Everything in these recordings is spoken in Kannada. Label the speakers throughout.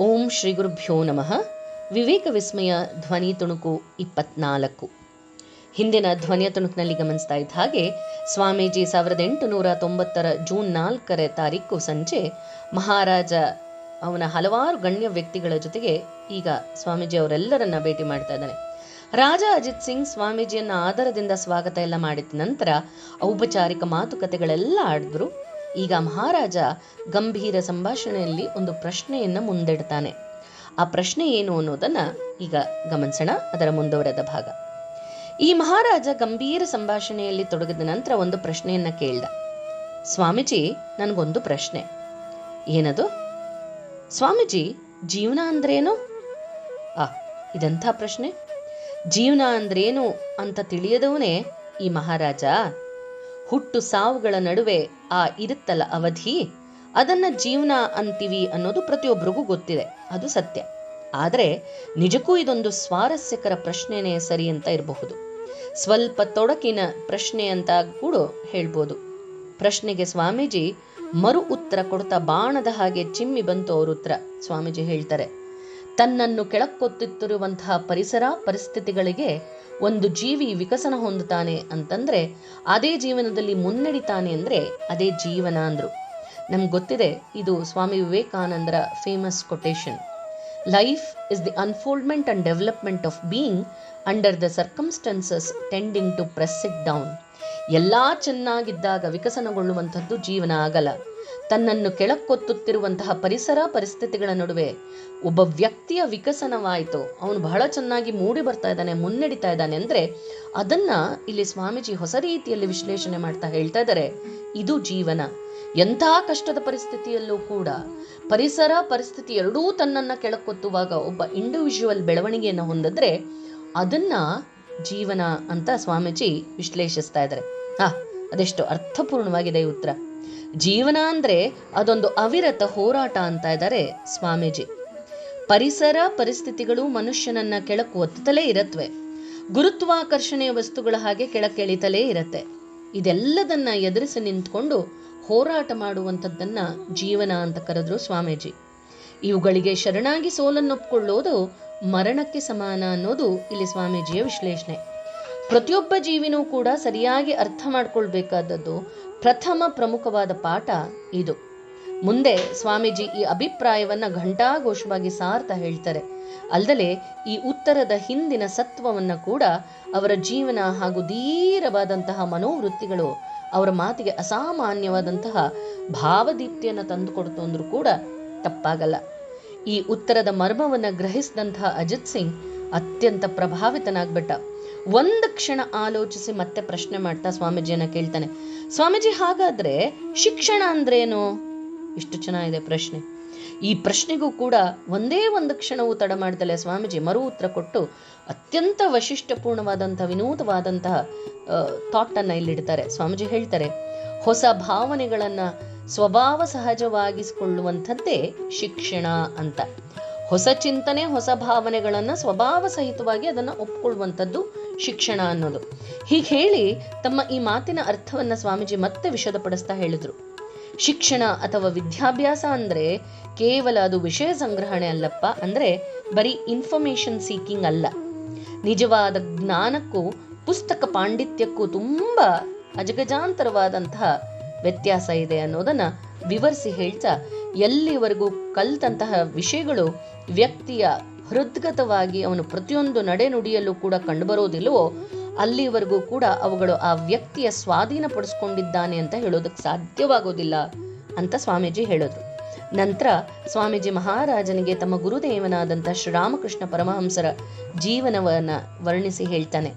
Speaker 1: ಓಂ ಶ್ರೀ ಗುರುಭ್ಯೋ ನಮಃ. ವಿವೇಕ ವಿಸ್ಮಯ ಧ್ವನಿ ತುಣುಕು ಇಪ್ಪತ್ನಾಲ್ಕು. ಹಿಂದಿನ ಧ್ವನಿಯ ತುಣುಕಿನಲ್ಲಿ ಗಮನಿಸ್ತಾ ಇದ್ದ ಹಾಗೆ ಸ್ವಾಮೀಜಿ ಸಾವಿರದ ಎಂಟುನೂರ ತೊಂಬತ್ತರ ಜೂನ್ ನಾಲ್ಕರ ತಾರೀಕು ಸಂಜೆ ಮಹಾರಾಜ ಅವನ ಹಲವಾರು ಗಣ್ಯ ವ್ಯಕ್ತಿಗಳ ಜೊತೆಗೆ ಈಗ ಸ್ವಾಮೀಜಿ ಅವರೆಲ್ಲರನ್ನ ಭೇಟಿ ಮಾಡ್ತಾ ಇದ್ದಾನೆ. ರಾಜ ಅಜಿತ್ ಸಿಂಗ್ ಸ್ವಾಮೀಜಿಯನ್ನ ಆದರದಿಂದ ಸ್ವಾಗತ ಎಲ್ಲ ಮಾಡಿದ ನಂತರ ಔಪಚಾರಿಕ ಮಾತುಕತೆಗಳೆಲ್ಲ ಆಡಿದ್ರು. ಈಗ ಮಹಾರಾಜ ಗಂಭೀರ ಸಂಭಾಷಣೆಯಲ್ಲಿ ಒಂದು ಪ್ರಶ್ನೆಯನ್ನ ಮುಂದಿಡ್ತಾನೆ. ಆ ಪ್ರಶ್ನೆ ಏನು ಅನ್ನೋದನ್ನ ಈಗ ಗಮನಿಸೋಣ, ಅದರ ಮುಂದುವರೆದ ಭಾಗ. ಈ ಮಹಾರಾಜ ಗಂಭೀರ ಸಂಭಾಷಣೆಯಲ್ಲಿ ತೊಡಗಿದ ನಂತರ ಒಂದು ಪ್ರಶ್ನೆಯನ್ನ ಕೇಳ್ದ. ಸ್ವಾಮೀಜಿ, ನನಗೊಂದು ಪ್ರಶ್ನೆ. ಏನದು? ಸ್ವಾಮೀಜಿ, ಜೀವನ ಅಂದ್ರೇನು? ಆ, ಇದಂಥ ಪ್ರಶ್ನೆ. ಜೀವನ ಅಂದ್ರೇನು ಅಂತ ತಿಳಿಯದವನೇ ಈ ಮಹಾರಾಜ? ಹುಟ್ಟು ಸಾವುಗಳ ನಡುವೆ ಆ ಇರುತ್ತಲ್ಲ ಅವಧಿ, ಅದನ್ನ ಜೀವನ ಅಂತೀವಿ ಅನ್ನೋದು ಪ್ರತಿಯೊಬ್ಬರಿಗೂ ಗೊತ್ತಿದೆ. ಅದು ಸತ್ಯ. ಆದರೆ ನಿಜಕ್ಕೂ ಇದೊಂದು ಸ್ವಾರಸ್ಯಕರ ಪ್ರಶ್ನೆನೇ ಸರಿ ಅಂತ ಇರಬಹುದು. ಸ್ವಲ್ಪ ತೊಡಕಿನ ಪ್ರಶ್ನೆ ಅಂತ ಕೂಡ ಹೇಳ್ಬೋದು. ಪ್ರಶ್ನೆಗೆ ಸ್ವಾಮೀಜಿ ಮರು ಉತ್ತರ ಕೊಡ್ತಾ ಬಾಣದ ಹಾಗೆ ಚಿಮ್ಮಿ ಬಂತು ಅವ್ರ ಉತ್ತರ. ಸ್ವಾಮೀಜಿ ಹೇಳ್ತಾರೆ ತನ್ನನ್ನು ಕೆಳಕ್ಕೊತ್ತಿತ್ತಿರುವಂತಹ ಪರಿಸರ ಪರಿಸ್ಥಿತಿಗಳಿಗೆ ಒಂದು ಜೀವಿ ವಿಕಸನ ಹೊಂದುತ್ತಾನೆ ಅಂತಂದ್ರೆ ಅದೇ ಜೀವನದಲ್ಲಿ ಮುನ್ನಡಿತಾನೆ ಅಂದ್ರೆ ಅದೇ ಜೀವನ ಅಂದ್ರು. ನಮ್ಗೆ ಗೊತ್ತಿದೆ, ಇದು ಸ್ವಾಮಿ ವಿವೇಕಾನಂದರ famous quotation life is the unfoldment and development of being under the circumstances tending to press it down ಎಲ್ಲಾ ಚೆನ್ನಾಗಿದ್ದಾಗ ವಿಕಸನಗೊಳ್ಳುವಂಥದ್ದು ಜೀವನ ಆಗಲ್ಲ. ತನ್ನನ್ನು ಕೆಳಕ್ಕೊತ್ತುತ್ತಿರುವಂತಹ ಪರಿಸರ ಪರಿಸ್ಥಿತಿಗಳ ನಡುವೆ ಒಬ್ಬ ವ್ಯಕ್ತಿಯ ವಿಕಸನವಾಯಿತು. ಅವನು ಬಹಳ ಚೆನ್ನಾಗಿ ಮೂಡಿ ಬರ್ತಾ ಇದ್ದಾನೆ, ಮುನ್ನಡಿತಾ ಇದ್ದಾನೆ ಅಂದರೆ ಅದನ್ನ ಇಲ್ಲಿ ಸ್ವಾಮೀಜಿ ಹೊಸ ರೀತಿಯಲ್ಲಿ ವಿಶ್ಲೇಷಣೆ ಮಾಡ್ತಾ ಹೇಳ್ತಾ ಇದ್ದಾರೆ. ಇದು ಜೀವನ. ಎಂಥ ಕಷ್ಟದ ಪರಿಸ್ಥಿತಿಯಲ್ಲೂ ಕೂಡ ಪರಿಸರ ಪರಿಸ್ಥಿತಿ ಎರಡೂ ತನ್ನನ್ನ ಕೆಳಕ್ಕೊತ್ತುವಾಗ ಒಬ್ಬ ಇಂಡಿವಿಜುವಲ್ ಬೆಳವಣಿಗೆಯನ್ನು ಹೊಂದಿದ್ರೆ ಅದನ್ನ ಜೀವನ ಅಂತ ಸ್ವಾಮೀಜಿ ವಿಶ್ಲೇಷಿಸ್ತಾ ಇದ್ದಾರೆ. ಹಾ, ಅದೆಷ್ಟು ಅರ್ಥಪೂರ್ಣವಾಗಿದೆ ಈ ಉತ್ತರ. ಜೀವನ ಅಂದ್ರೆ ಅದೊಂದು ಅವಿರತ ಹೋರಾಟ ಅಂತ ಇದ್ದಾರೆ ಸ್ವಾಮೀಜಿ. ಪರಿಸರ ಪರಿಸ್ಥಿತಿಗಳು ಮನುಷ್ಯನನ್ನ ಕೆಳಕು ಒತ್ತಲೇ ಇರತ್ವೆ. ಗುರುತ್ವಾಕರ್ಷಣೆಯ ವಸ್ತುಗಳ ಹಾಗೆ ಕೆಳಕ್ಕೆಳಿತಲೇ ಇರತ್ತೆ. ಇದೆಲ್ಲದನ್ನ ಎದುರಿಸಿ ನಿಂತ್ಕೊಂಡು ಹೋರಾಟ ಮಾಡುವಂಥದ್ದನ್ನ ಜೀವನ ಅಂತ ಕರೆದ್ರು ಸ್ವಾಮೀಜಿ. ಇವುಗಳಿಗೆ ಶರಣಾಗಿ ಸೋಲನ್ನೊಪ್ಕೊಳ್ಳೋದು ಮರಣಕ್ಕೆ ಸಮಾನ ಅನ್ನೋದು ಇಲ್ಲಿ ಸ್ವಾಮೀಜಿಯ ವಿಶ್ಲೇಷಣೆ. ಪ್ರತಿಯೊಬ್ಬ ಜೀವಿನೂ ಕೂಡ ಸರಿಯಾಗಿ ಅರ್ಥ ಮಾಡಿಕೊಳ್ಬೇಕಾದದ್ದು ಪ್ರಥಮ ಪ್ರಮುಖವಾದ ಪಾಠ ಇದು. ಮುಂದೆ ಸ್ವಾಮೀಜಿ ಈ ಅಭಿಪ್ರಾಯವನ್ನ ಘಂಟಾಘೋಷವಾಗಿ ಸಾರ್ಥ ಹೇಳ್ತಾರೆ. ಅಲ್ಲದೆ ಈ ಉತ್ತರದ ಹಿಂದಿನ ಸತ್ವವನ್ನ ಕೂಡ ಅವರ ಜೀವನ ಹಾಗೂ ಧೀರವಾದಂತಹ ಮನೋವೃತ್ತಿಗಳು ಅವರ ಮಾತಿಗೆ ಅಸಾಮಾನ್ಯವಾದಂತಹ ಭಾವದೀಪ್ತಿಯನ್ನು ತಂದುಕೊಡ್ತು ಅಂದ್ರೂ ಕೂಡ ತಪ್ಪಾಗಲ್ಲ. ಈ ಉತ್ತರದ ಮರ್ಮವನ್ನ ಗ್ರಹಿಸಿದಂತಹ ಅಜಿತ್ ಸಿಂಗ್ ಅತ್ಯಂತ ಪ್ರಭಾವಿತನಾಗ್ಬಿಟ್ಟ. ಒಂದು ಕ್ಷಣ ಆಲೋಚಿಸಿ ಮತ್ತೆ ಪ್ರಶ್ನೆ ಮಾಡ್ತಾ ಸ್ವಾಮೀಜಿಯನ್ನ ಕೇಳ್ತಾನೆ. ಸ್ವಾಮೀಜಿ, ಹಾಗಾದ್ರೆ ಶಿಕ್ಷಣ ಅಂದ್ರೇನು? ಇಷ್ಟು ಚೆನ್ನಾಗಿದೆ ಪ್ರಶ್ನೆ. ಈ ಪ್ರಶ್ನೆಗೂ ಕೂಡ ಒಂದೇ ಒಂದು ಕ್ಷಣವೂ ತಡ ಮಾಡ್ದಲೆ ಸ್ವಾಮೀಜಿ. ಮರು ಉತ್ತರ ಕೊಟ್ಟು ಅತ್ಯಂತ ವೈಶಿಷ್ಟ್ಯಪೂರ್ಣವಾದಂತಹ ವಿನೂತವಾದಂತಹ ಥಾಟ್ ಅನ್ನ ಇಲ್ಲಿಡ್ತಾರೆ. ಸ್ವಾಮೀಜಿ ಹೇಳ್ತಾರೆ, ಹೊಸ ಭಾವನೆಗಳನ್ನ ಸ್ವಭಾವ ಸಹಜವಾಗಿಸಿಕೊಳ್ಳುವಂಥದ್ದೇ ಶಿಕ್ಷಣ ಅಂತ. ಹೊಸ ಚಿಂತನೆ, ಹೊಸ ಭಾವನೆಗಳನ್ನು ಸ್ವಭಾವ ಸಹಿತವಾಗಿ ಅದನ್ನ ಒಪ್ಕೊಳ್ಳುವಂಥದ್ದು ಶಿಕ್ಷಣ ಅನ್ನೋದು. ಹೀಗೆ ಹೇಳಿ ತಮ್ಮ ಈ ಮಾತಿನ ಅರ್ಥವನ್ನ ಸ್ವಾಮೀಜಿ ಮತ್ತೆ ವಿಷದಪಡಿಸ್ತಾ ಹೇಳಿದ್ರು. ಶಿಕ್ಷಣ ಅಥವಾ ವಿದ್ಯಾಭ್ಯಾಸ ಅಂದ್ರೆ ಕೇವಲ ಅದು ವಿಷಯ ಸಂಗ್ರಹಣೆ ಅಲ್ಲಪ್ಪ, ಅಂದ್ರೆ ಬರೀ ಇನ್ಫಾರ್ಮೇಶನ್ ಸೀಕಿಂಗ್ ಅಲ್ಲ. ನಿಜವಾದ ಜ್ಞಾನಕ್ಕೂ, ಪುಸ್ತಕ ಪಾಂಡಿತ್ಯಕ್ಕೂ ತುಂಬಾ ಅಜಗಜಾಂತರವಾದಂತಹ ವ್ಯತ್ಯಾಸ ಇದೆ ಅನ್ನೋದನ್ನ ವಿವರಿಸಿ ಹೇಳ್ತಾ ಎಲ್ಲಿವರೆಗೂ ಕಲ್ತಂತಹ ವಿಷಯಗಳು ವ್ಯಕ್ತಿಯ ಹೃದ್ಗತವಾಗಿ ಅವನು ಪ್ರತಿಯೊಂದು ನಡೆನುಡಿಯಲ್ಲೂ ಕೂಡ ಕಂಡುಬರೋದಿಲ್ವೋ ಅಲ್ಲಿವರೆಗೂ ಕೂಡ ಅವುಗಳು ಆ ವ್ಯಕ್ತಿಯ ಸ್ವಾಧೀನಪಡಿಸ್ಕೊಂಡಿದ್ದಾನೆ ಅಂತ ಹೇಳೋದಕ್ಕೆ ಸಾಧ್ಯವಾಗೋದಿಲ್ಲ ಅಂತ ಸ್ವಾಮೀಜಿ ಹೇಳಿದ್ರು. ನಂತರ ಸ್ವಾಮೀಜಿ ಮಹಾರಾಜನಿಗೆ ತಮ್ಮ ಗುರುದೇವನಾದಂಥ ಶ್ರೀರಾಮಕೃಷ್ಣ ಪರಮಹಂಸರ ಜೀವನವನ್ನ ವರ್ಣಿಸಿ ಹೇಳ್ತಾನೆ.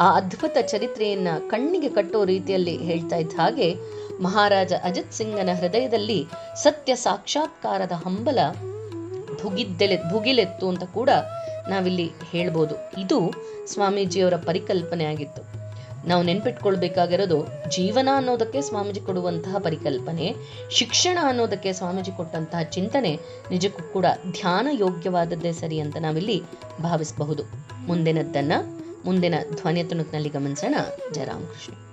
Speaker 1: ಆ ಅದ್ಭುತ ಚರಿತ್ರೆಯನ್ನ ಕಣ್ಣಿಗೆ ಕಟ್ಟೋ ರೀತಿಯಲ್ಲಿ ಹೇಳ್ತಾ ಇದ್ದ ಹಾಗೆ ಮಹಾರಾಜ ಅಜಿತ್ ಸಿಂಗನ ಹೃದಯದಲ್ಲಿ ಸತ್ಯ ಸಾಕ್ಷಾತ್ಕಾರದ ಹಂಬಲ ಭುಗಿದ್ದೆಲೆ ಭುಗಿಲೆತ್ತು ಅಂತ ಕೂಡ ನಾವಿಲ್ಲಿ ಹೇಳ್ಬೋದು. ಇದು ಸ್ವಾಮೀಜಿಯವರ ಪರಿಕಲ್ಪನೆ ಆಗಿತ್ತು ನಾವು ನೆನ್ಪಿಟ್ಕೊಳ್ಬೇಕಾಗಿರೋದು ಜೀವನ ಅನ್ನೋದಕ್ಕೆ ಸ್ವಾಮೀಜಿ ಕೊಡುವಂತಹ ಪರಿಕಲ್ಪನೆ, ಶಿಕ್ಷಣ ಅನ್ನೋದಕ್ಕೆ ಸ್ವಾಮೀಜಿ ಕೊಟ್ಟಂತಹ ಚಿಂತನೆ ನಿಜಕ್ಕೂ ಕೂಡ ಧ್ಯಾನ ಯೋಗ್ಯವಾದದ್ದೇ ಸರಿ ಅಂತ ನಾವಿಲ್ಲಿ ಭಾವಿಸಬಹುದು. ಮುಂದಿನದ್ದನ್ನ ಮುಂದಿನ ಧ್ವನಿ ತುಣುಕಿನಲ್ಲಿ ಗಮನಿಸೋಣ. ಜಯ ರಾಮಕೃಷ್ಣ